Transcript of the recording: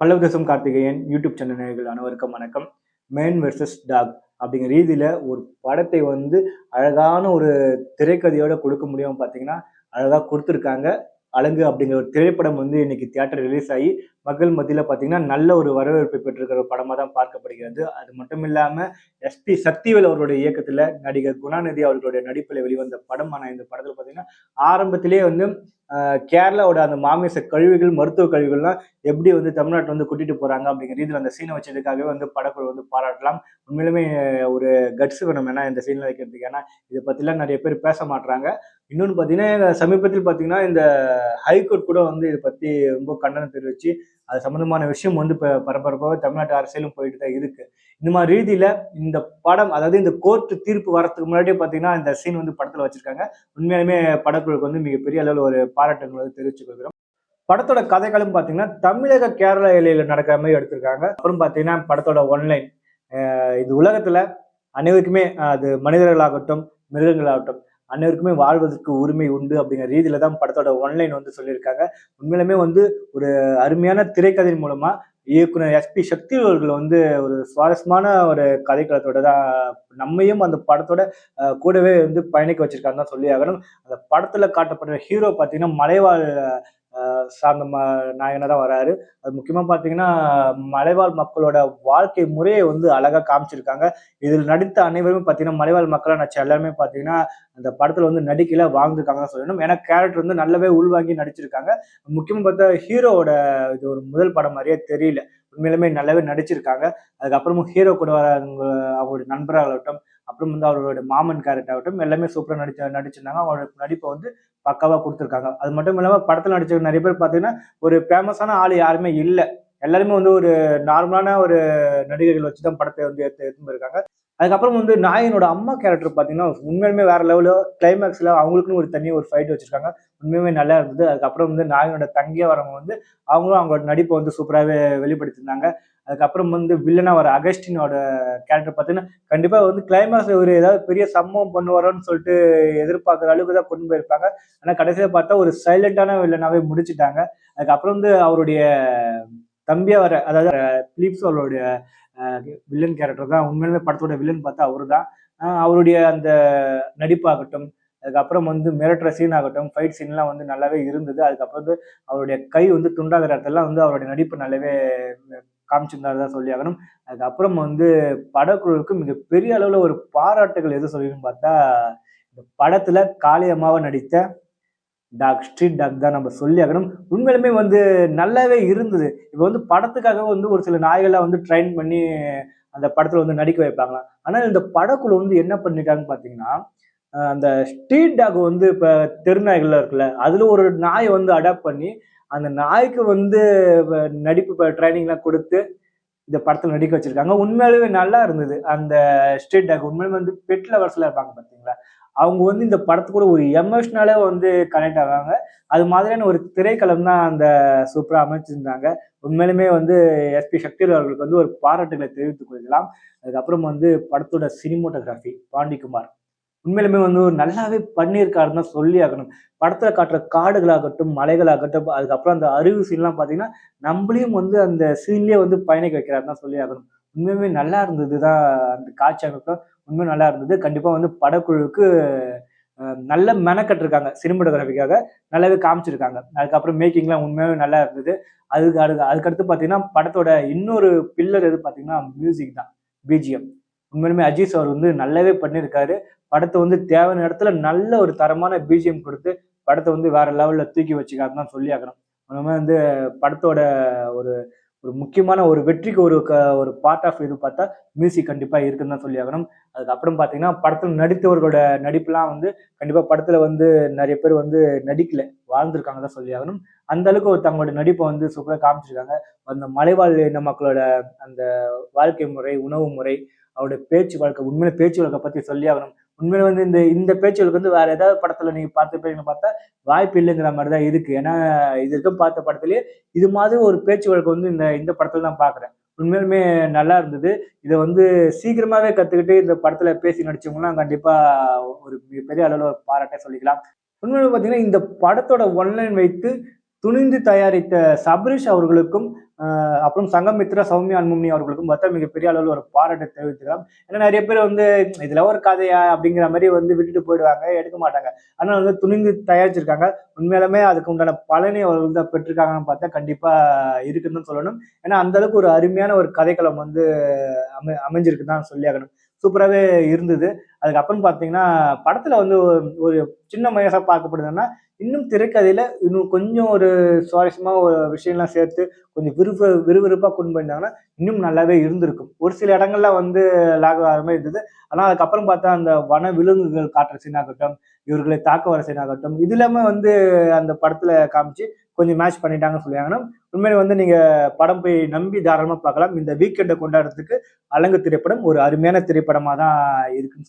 பல்லவ தேசம் Karthikeyan YouTube channel நேர்கள் அனைவருக்கும் வணக்கம். மேன் வெர்சஸ் டாக் அப்படிங்கிற ரீதியில் ஒரு படத்தை வந்து அழகான ஒரு திரைக்கதையோட கொடுக்க முடியும் பார்த்தீங்கன்னா அழகாக கொடுத்துருக்காங்க. அழகு அப்படிங்கிற ஒரு திரைப்படம் வந்து இன்னைக்கு தியேட்டர் ரிலீஸ் ஆகி மக்கள் மத்தியில் பார்த்தீங்கன்னா நல்ல ஒரு வரவேற்பை பெற்றிருக்கிற ஒரு படமாக தான் பார்க்கப்படுகிறது. அது மட்டும் இல்லாமல் எஸ்பி சக்திவேல் அவர்களுடைய இயக்கத்தில் நடிகர் குணாநிதி அவர்களுடைய நடிப்பில் வெளிவந்த படமான இந்த படத்தில் பார்த்தீங்கன்னா ஆரம்பத்திலே வந்து கேரளாவோட அந்த மாமிச கழிவுகள் மருத்துவ கழிவுகள்லாம் எப்படி வந்து தமிழ்நாட்டில் வந்து கூட்டிட்டு போறாங்க அப்படிங்கிற ரீதியில் அந்த சீனை வச்சதுக்காகவே வந்து படக்குழு வந்து பாராட்டலாம். உண்மையிலுமே ஒரு கட்ஸ் வேணும் ஏன்னா இந்த சீனில் வைக்கிறதுக்கு. ஏன்னா இதை பற்றிலாம் நிறைய பேர் பேச மாட்றாங்க. இன்னொன்று பார்த்தீங்கன்னா சமீபத்தில் பார்த்தீங்கன்னா இந்த ஹைகோர்ட் கூட வந்து இதை பற்றி ரொம்ப கண்டனம் தெரிவித்து அது சம்மந்தமான விஷயம் வந்து இப்போ பரபரப்பாக தமிழ்நாட்டு அரசியலும் போயிட்டு தான் இருக்கு. இந்த மாதிரி ரீதியில் இந்த படம் அதாவது இந்த கோர்ட் தீர்ப்பு வரதுக்கு முன்னாடியே பார்த்தீங்கன்னா இந்த சீன் வந்து படத்தில் வச்சிருக்காங்க. உண்மையாலுமே படக்குழுக்கு வந்து மிகப்பெரிய அளவில் ஒரு பாராட்டுகள் வந்து தெரிவிச்சுக் கொள்கிறோம். படத்தோட கதைகளும் பார்த்தீங்கன்னா தமிழக கேரள எல்லையில் நடக்கிற மாதிரி எடுத்திருக்காங்க. அப்புறம் பார்த்தீங்கன்னா படத்தோட ஒன்லைன் இது உலகத்துல அனைவருக்குமே அது மனிதர்களாகட்டும் மிருகங்களாகட்டும் அனைவருக்குமே வாழ்வதற்கு உரிமை உண்டு அப்படிங்கிற ரீதியில தான் படத்தோட ஒன்லைன் வந்து சொல்லியிருக்காங்க. உண்மையிலுமே வந்து ஒரு அருமையான திரைக்கதையின் மூலமா இயக்குனர் எஸ்பி சக்தி அவர்கள் வந்து ஒரு சுவாரஸ்யமான ஒரு கதைக்களத்தோட தான் நம்மையும் அந்த படத்தோட கூடவே வந்து பயணிக்க வச்சிருக்காங்க தான் சொல்லி ஆகணும். அந்த படத்துல காட்டப்படுற ஹீரோ பார்த்தீங்கன்னா மலைவாழ் சார்ந்த ம நாயகனாக தான் வராரு. அது முக்கியமாக பார்த்தீங்கன்னா மலைவாழ் மக்களோட வாழ்க்கை முறையை வந்து அழகாக காமிச்சிருக்காங்க. இதில் நடித்த அனைவருமே பார்த்தீங்கன்னா மலைவாழ் மக்களாக நடிச்ச எல்லாருமே பார்த்தீங்கன்னா அந்த படத்தில் வந்து நடிக்கல வாழ்ந்துருக்காங்க சொல்லணும். ஏன்னா கேரக்டர் வந்து நல்லாவே உள்வாங்கி நடிச்சிருக்காங்க. முக்கியமாக பார்த்தா ஹீரோவோட இது ஒரு முதல் படம் மாதிரியே தெரியல. உண்மையிலுமே நல்லாவே நடிச்சிருக்காங்க. அதுக்கப்புறமும் ஹீரோ கூட வர அவங்க அவருடைய நண்பராகட்டும் அப்புறம் வந்து அவரோட மாமன் கேரக்டர் ஆகட்டும் எல்லாமே சூப்பராக நடிச்ச நடிச்சிருந்தாங்க. அவரோட நடிப்பை வந்து பக்காவாக கொடுத்துருக்காங்க. அது மட்டும் இல்லாமல் படத்தில் நடிச்ச நிறைய பேர் பார்த்தீங்கன்னா ஒரு ஃபேமஸான ஆள் யாருமே இல்லை. எல்லாருமே வந்து ஒரு நார்மலான ஒரு நடிகர்கள் வச்சு தான் படத்தை வந்து எடுத்து எடுத்து இருக்காங்க அதுக்கப்புறம் வந்து நாயனோட அம்மா கேரக்டர் பார்த்தீங்கன்னா உண்மையுமே வேற லெவலில் கிளைமேக்ஸில் அவங்களுக்குன்னு ஒரு தனி ஒரு ஃபைட் வச்சிருக்காங்க. உண்மையுமே நல்லா இருந்தது. அதுக்கப்புறம் வந்து நாயனோட தங்கிய வரவங்க வந்து அவங்களும் அவங்களோட நடிப்பை வந்து சூப்பராகவே வெளிப்படுத்தியிருந்தாங்க. அதுக்கப்புறம் வந்து வில்லனா வர அகஸ்டினோட கேரக்டர் பார்த்தீங்கன்னா கண்டிப்பாக வந்து கிளைமேக்ஸ் ஒரு ஏதாவது பெரிய சம்பவம் பண்ணுவாரோன்னு சொல்லிட்டு எதிர்பார்க்குற அளவுக்கு தான் கொண்டு போயிருப்பாங்க. ஆனால் கடைசியில் பார்த்தா ஒரு சைலண்டான வில்லனாவே முடிச்சுட்டாங்க. அதுக்கப்புறம் வந்து அவருடைய தம்பியாக வர அதாவது பிலிப்ஸ் அவருடைய வில்லன் கேரக்டர் தான். உண்மையிலுமே படத்தோட வில்லன் பார்த்தா அவரு தான் அவருடைய அந்த நடிப்பாகட்டும் அதுக்கப்புறம் வந்து மிரட்டுற சீன் ஆகட்டும் ஃபைட் சீன்லாம் வந்து நல்லாவே இருந்தது. அதுக்கப்புறம் வந்து அவருடைய கை வந்து துண்டாகிற இடத்துலலாம் வந்து அவருடைய நடிப்பு நல்லாவே காமிச்சிருந்தாரு தான் சொல்லி ஆகணும். அதுக்கப்புறம் வந்து படக்குழுவுக்கு மிகப்பெரிய அளவில் ஒரு பாராட்டுகள் எது சொல்லணும்னு பார்த்தா இந்த படத்தில் காளியம்மாவை நடித்த டாக் ஸ்ட்ரீட் டாக் தான் நம்ம சொல்லி ஆகணும். உண்மையிலுமே வந்து நல்லாவே இருந்தது. இப்போ வந்து படத்துக்காக வந்து ஒரு சில நாய்களை வந்து ட்ரைன் பண்ணி அந்த படத்தில் வந்து நடிக்க வைப்பாங்களாம். ஆனால் இந்த படக்குழு வந்து என்ன பண்ணிருக்காங்கன்னு பார்த்தீங்கன்னா அந்த ஸ்ட்ரீட் டாக் வந்து இப்போ தெருநாய்கள்லாம் இருக்குல்ல அதில் ஒரு நாயை வந்து அடாப்ட் பண்ணி அந்த நாய்க்கு வந்து நடிப்பு இப்போ ட்ரைனிங்லாம் கொடுத்து இந்த படத்தில் நடிக்க வச்சிருக்காங்க. உண்மையாலுமே நல்லா இருந்தது. அந்த ஸ்ட்ரீட் டாக் உண்மையிலுமே வந்து பெட் லவர்ஸ்லாம் இருப்பாங்க பார்த்தீங்களா அவங்க வந்து இந்த படத்து கூட ஒரு எமோஷ்னலாக வந்து கனெக்ட் ஆகாங்க அது மாதிரியான ஒரு திரைக்களம் தான் அந்த சூப்பராக அமைச்சிருந்தாங்க. உண்மையிலுமே வந்து எஸ்பி சக்தி அவர்களுக்கு வந்து ஒரு பாராட்டுகளை தெரிவித்துக் கொள்ளலாம். அதுக்கப்புறம் வந்து படத்தோட சினிமோட்டோகிராஃபி பாண்டிக்குமார் உண்மையிலுமே வந்து ஒரு நல்லாவே பண்ணியிருக்காருன்னு தான் சொல்லி ஆகணும். படத்துல காட்டுற காடுகளாகட்டும் மலைகளாகட்டும் அதுக்கப்புறம் அந்த அருவி சீன்லாம் பார்த்தீங்கன்னா நம்மளையும் வந்து அந்த சீன்லயே வந்து பயணிக்க வைக்கிறாருன்னு தான் சொல்லி ஆகணும். உண்மையுமே நல்லா இருந்தது தான் அந்த காட்சி அமைப்பு. உண்மையும் நல்லா இருந்தது. கண்டிப்பா வந்து படக்குழுவுக்கு நல்ல மெனக்கட்டிருக்காங்க சினிமோட்டோகிராஃபிக்காக. நல்லாவே காமிச்சிருக்காங்க. அதுக்கப்புறம் மேக்கிங்லாம் உண்மையாகவே நல்லா இருந்தது. அதுக்கு அடுத்து அதுக்கடுத்து பார்த்தீங்கன்னா படத்தோட இன்னொரு பில்லர் எது பார்த்தீங்கன்னா மியூசிக் தான். பிஜிஎம் உண்மையிலுமே அஜித் அவர் வந்து நல்லாவே பண்ணியிருக்காரு படத்தை வந்து தேவையான இடத்துல நல்ல ஒரு தரமான பிஜிஎம் கொடுத்து படத்தை வந்து வேற லெவலில் தூக்கி வச்சுக்காருன்னு தான் சொல்லி ஆகணும். உண்மையுமே வந்து படத்தோட ஒரு ஒரு முக்கியமான ஒரு வெற்றிக்கு ஒரு க ஒரு பார்ட் ஆஃப் இது பார்த்தா மியூசிக் கண்டிப்பாக இருக்குன்னு தான் சொல்லி ஆகணும். அதுக்கப்புறம் பார்த்தீங்கன்னா படத்தில் நடித்தவர்களோட நடிப்புலாம் வந்து கண்டிப்பாக படத்தில் வந்து நிறைய பேர் வந்து நடிக்கல வாழ்ந்துருக்காங்க தான் சொல்லி ஆகணும். அந்த அளவுக்கு ஒரு தங்களோட நடிப்பை வந்து சூப்பராக காமிச்சிருக்காங்க. அந்த மலைவாழ் இன மக்களோட அந்த வாழ்க்கை முறை உணவு முறை அவருடைய பேச்சு வழக்கை உண்மையில பேச்சு வழக்கை பற்றி சொல்லி ஆகணும். உண்மையில வந்து இந்த இந்த பேச்சு வழக்கு வந்து வேற ஏதாவது படத்துல நீங்க பார்த்துப்பீங்கன்னு பார்த்தா வாய்ப்பு இல்லைங்கிற மாதிரி தான் இருக்கு. ஏன்னா இது வரைக்கும் பார்த்த படத்துலயே இது மாதிரி ஒரு பேச்சு வழக்கு வந்து இந்த இந்த படத்துல தான் பாக்குறேன் உண்மையிலுமே நல்லா இருந்தது. இதை வந்து சீக்கிரமாவே கத்துக்கிட்டு இந்த படத்துல பேசி நடிச்சவங்கலாம் கண்டிப்பா ஒரு மிகப்பெரிய அளவில் ஒரு சொல்லிக்கலாம். உண்மையில பார்த்தீங்கன்னா இந்த படத்தோட ஒன்லைன் வைத்து துணிந்து தயாரித்த சபரிஷ் அவர்களுக்கும் அப்புறம் சங்கமித்ரா சௌமியா அன்முனி அவர்களுக்கும் பார்த்தா மிகப்பெரிய அளவில் ஒரு பாராட்டை தெரிவித்துக்கலாம் ஏன்னா நிறைய பேர் வந்து இதுல ஒரு கதையா? அப்படிங்கிற மாதிரி வந்து விட்டுட்டு போயிடுவாங்க எடுக்க மாட்டாங்க. ஆனால் வந்து துணிந்து தயாரிச்சிருக்காங்க. உண்மையிலுமே அதுக்கு உண்டான பலனை அவர்கள் தான் பெற்றிருக்காங்கன்னு பார்த்தா கண்டிப்பா இருக்குன்னு தான் சொல்லணும். ஏன்னா அந்த அளவுக்கு ஒரு அருமையான ஒரு கதைக்களம் வந்து அமை அமைஞ்சிருக்கு தான் சொல்லி ஆகணும். சூப்பராகவே இருந்தது. அதுக்கப்புறம் பார்த்தீங்கன்னா படத்தில் வந்து ஒரு- சின்ன மைனஸாக பார்க்கப்படுதுன்னா இன்னும் திரைக்கதையில் இன்னும் கொஞ்சம் ஒரு சுவாரஸ்யமா ஒரு விஷயம்லாம் சேர்த்து கொஞ்சம் விறுவ விறுவிறுப்பாக கொண்டு போயிருந்தாங்கன்னா இன்னும் நல்லாவே இருந்திருக்கும். ஒரு சில இடங்கள்ல வந்து லாக் ஆகிற மாதிரி இருந்தது. ஆனால் அதுக்கப்புறம் பார்த்தா அந்த வன விலங்குகள் காட்டுற சீனாகட்டும் இவர்களை தாக்க வர சீனாகட்டும் இது இல்லாமல் வந்து அந்த படத்தில் காமிச்சு கொஞ்சம் மேட்ச் பண்ணிட்டாங்கன்னு சொல்லியாங்கன்னா உண்மையிலே வந்து நீங்க படம் போய் நம்பி தாராளமாக பார்க்கலாம். இந்த வீக்கெண்டை கொண்டாடுறதுக்கு அலங்கு திரைப்படம் ஒரு அருமையான திரைப்படமாக தான் இருக்குன்னு